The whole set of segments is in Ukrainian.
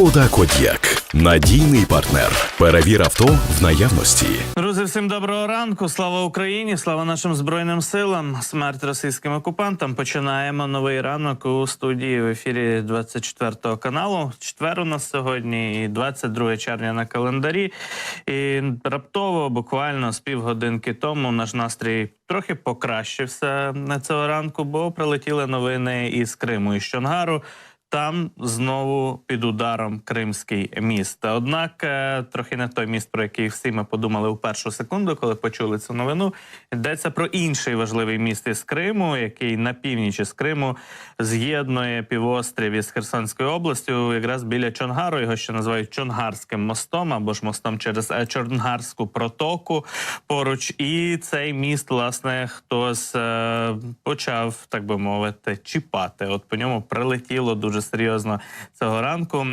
Шкода Код'як. Надійний партнер. Перевір авто в наявності. Друзі, всім доброго ранку. Слава Україні! Слава нашим збройним силам! Смерть російським окупантам. Починаємо новий ранок у студії в ефірі 24 каналу. Четвер у нас сьогодні, і 22 червня на календарі. І раптово, буквально з півгодинки тому, наш настрій трохи покращився на цього ранку, бо прилетіли новини із Криму і з Чонгару. Там знову під ударом Кримський міст. Однак е, трохи не той міст, про який всі ми подумали у першу секунду, коли почули цю новину. Йдеться про інший важливий міст із Криму, який на північ із Криму з'єднує півострів із Херсонською областю, якраз біля Чонгару. Його ще називають Чонгарським мостом або ж мостом через е, Чонгарську протоку поруч. І цей міст, власне, хтось е, почав, так би мовити, чіпати. От по ньому прилетіло дуже серйозно цього ранку.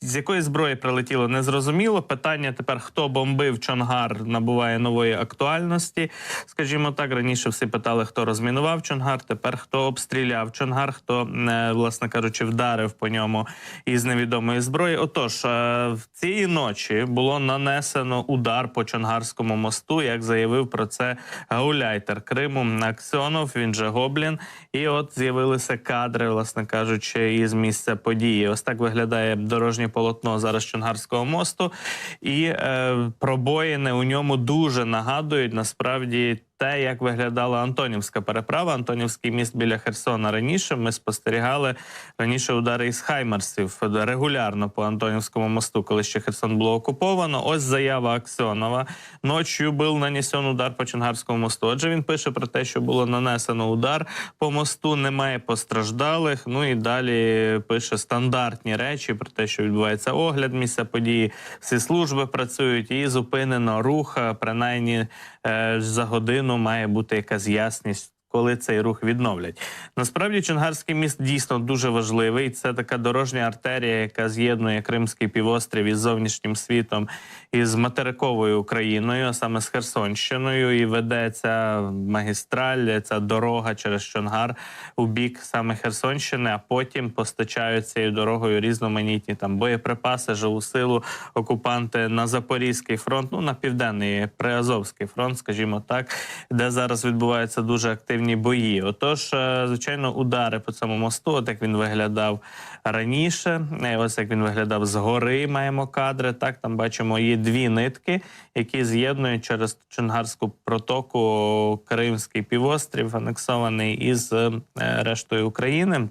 З якої зброї прилетіло, не зрозуміло. Питання тепер, хто бомбив Чонгар, набуває нової актуальності. Скажімо так, раніше всі питали, хто розмінував Чонгар. Тепер хто обстріляв Чонгар, хто, е, власне кажучи, вдарив по ньому із невідомої зброї. Отож, е, в цієї ночі було нанесено удар по Чонгарському мосту, як заявив про це гауляйтер Криму Аксьонов. Він же Гоблін. І от з'явилися кадри, власне кажучи, із місця події. Ось так виглядає дорожнє полотно зараз Чонгарського мосту, і е, пробоїни у ньому дуже нагадують насправді. Те, як виглядала Антонівська переправа, Антонівський міст біля Херсона раніше. Ми спостерігали раніше удари із Хаймерсів регулярно по Антонівському мосту, коли ще Херсон було окуповано. Ось заява Аксьонова. Ночью був нанесен удар по Чонгарському мосту. Отже, він пише про те, що було нанесено удар по мосту, немає постраждалих. Ну і далі пише стандартні речі про те, що відбувається огляд місця події. Всі служби працюють і зупинено рух. Принаймні е, за годину має бути якась ясність. Коли цей рух відновлять, насправді Чонгарський міст дійсно дуже важливий. Це така дорожня артерія, яка з'єднує Кримський півострів із зовнішнім світом із материковою Україною, а саме з Херсонщиною, і ведеться магістраль, ця дорога через Чонгар у бік саме Херсонщини. А потім постачають цією дорогою різноманітні там боєприпаси, живу силу окупанти на Запорізький фронт, ну на південний Приазовський фронт, скажімо так, де зараз відбуваються дуже активні бої. Отож, е, звичайно, удари по цьому мосту, от як він виглядав раніше. е, Ось як він виглядав згори. Маємо кадри. Так там бачимо є дві нитки, які з'єднують через Чонгарську протоку Кримський півострів, анексований із е, рештою України.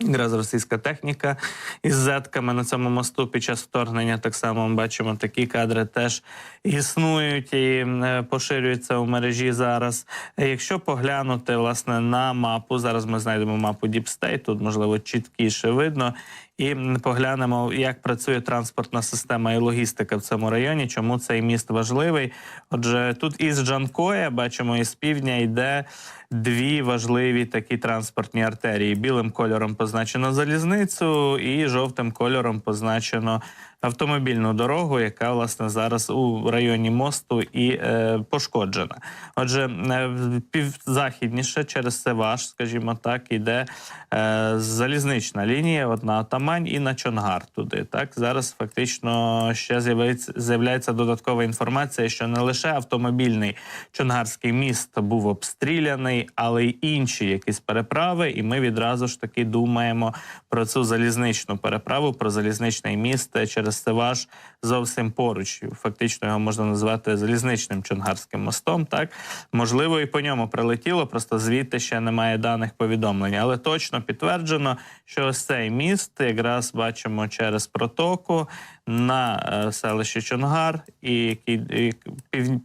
Якраз російська техніка із зетками на цьому мосту під час вторгнення. Так само ми бачимо такі кадри теж існують і е, поширюються у мережі зараз. Якщо поглянути власне на мапу, зараз ми знайдемо мапу Діпстей, тут можливо чіткіше видно. І поглянемо, як працює транспортна система і логістика в цьому районі. Чому цей міст важливий? Отже, тут із Джанкоя бачимо, із півдня йде дві важливі такі транспортні артерії. Білим кольором позначено залізницю, і жовтим кольором позначено автомобільну дорогу, яка власне зараз у районі мосту і е, пошкоджена. Отже, е, півзахідніше через Севаш, скажімо так, іде е, залізнична лінія. От на Атамань і на Чонгар туди. Так зараз фактично ще з'являється з'являється додаткова інформація, що не лише автомобільний Чонгарський міст був обстріляний, але й інші якісь переправи. І ми відразу ж таки думаємо про цю залізничну переправу, про залізничний міст через Севаш зовсім поруч. Фактично його можна назвати залізничним Чонгарським мостом. Так можливо, і по ньому прилетіло, просто звідти ще немає даних повідомлень, але точно підтверджено, що ось цей міст якраз бачимо через протоку на е, селище Чонгар, і,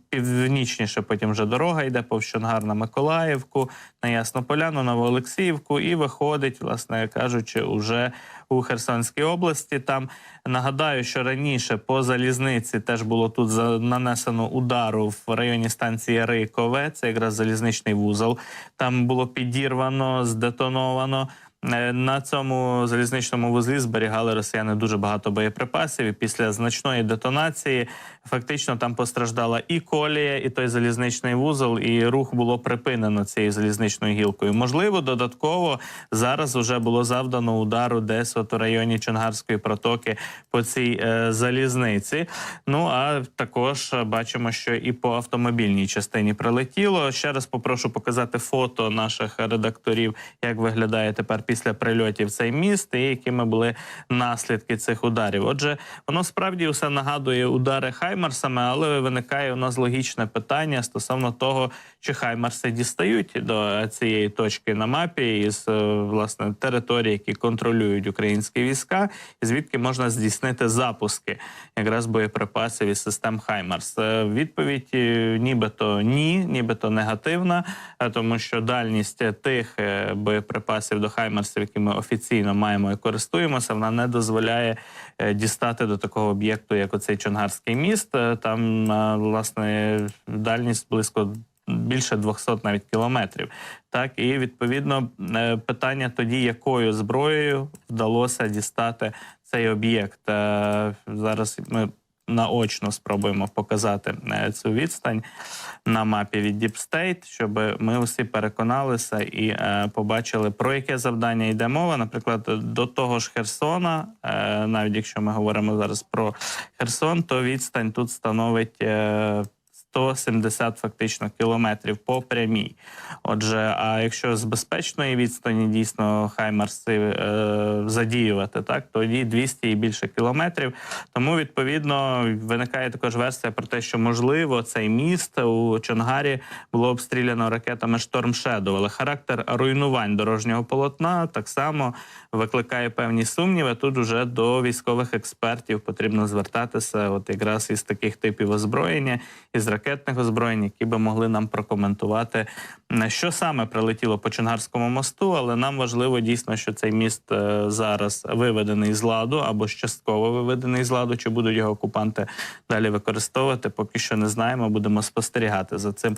північніше потім вже дорога йде повз Чонгар на Миколаївку, на Яснополяну, Новоолексіївку, і виходить, власне кажучи, уже у Херсонській області. Там нагадаю, що раніше по залізниці теж було тут нанесено удару в районі станції Рикове. Це якраз залізничний вузол. Там було підірвано, здетоновано. Е, На цьому залізничному вузлі зберігали росіяни дуже багато боєприпасів. І після значної детонації фактично там постраждала і колія, і той залізничний вузол, і рух було припинено цією залізничною гілкою. Можливо, додатково зараз вже було завдано удару десь от у районі Чонгарської протоки по цій е, залізниці. Ну а також бачимо, що і по автомобільній частині прилетіло. Ще раз попрошу показати фото наших редакторів, як виглядає тепер після прильотів цей міст, і якими були наслідки цих ударів. Отже, воно справді все нагадує удари Хаймарсами, але виникає у нас логічне питання стосовно того, чи Хаймарси дістають до цієї точки на мапі із е, власне території, які контролюють українські війська, і звідки можна здійснити запуски якраз боєприпасів із систем Хаймарс. Е, Відповідь е, нібито ні, нібито негативна, тому що дальність тих боєприпасів до Хаймарсів, які ми офіційно маємо і користуємося, вона не дозволяє е, дістати до такого об'єкту, як оцей Чонгарський міст. Е, Там е, власне дальність близько. Більше 200 навіть кілометрів, так і відповідно питання тоді, якою зброєю вдалося дістати цей об'єкт. Зараз ми наочно спробуємо показати е, цю відстань на мапі від Deep State, щоб ми усі переконалися і е, побачили, про яке завдання йде мова. Наприклад, до того ж Херсона, е, навіть якщо ми говоримо зараз про Херсон, то відстань тут становить. Е, 170 фактично кілометрів по прямій. Отже, а якщо з безпечної відстані дійсно хаймарси е, задіювати, так тоді 200 і більше кілометрів. Тому відповідно виникає також версія про те, що можливо цей міст у Чонгарі було обстріляно ракетами Shadow, але характер руйнувань дорожнього полотна так само викликає певні сумніви. Тут уже до військових експертів потрібно звертатися, от якраз із таких типів озброєння, із ракетних озброєнь, які би могли нам прокоментувати, що саме прилетіло по Чонгарському мосту. Але нам важливо дійсно, що цей міст е, зараз виведений з ладу або частково виведений з ладу. Чи будуть його окупанти далі використовувати? Поки що не знаємо. Будемо спостерігати за цим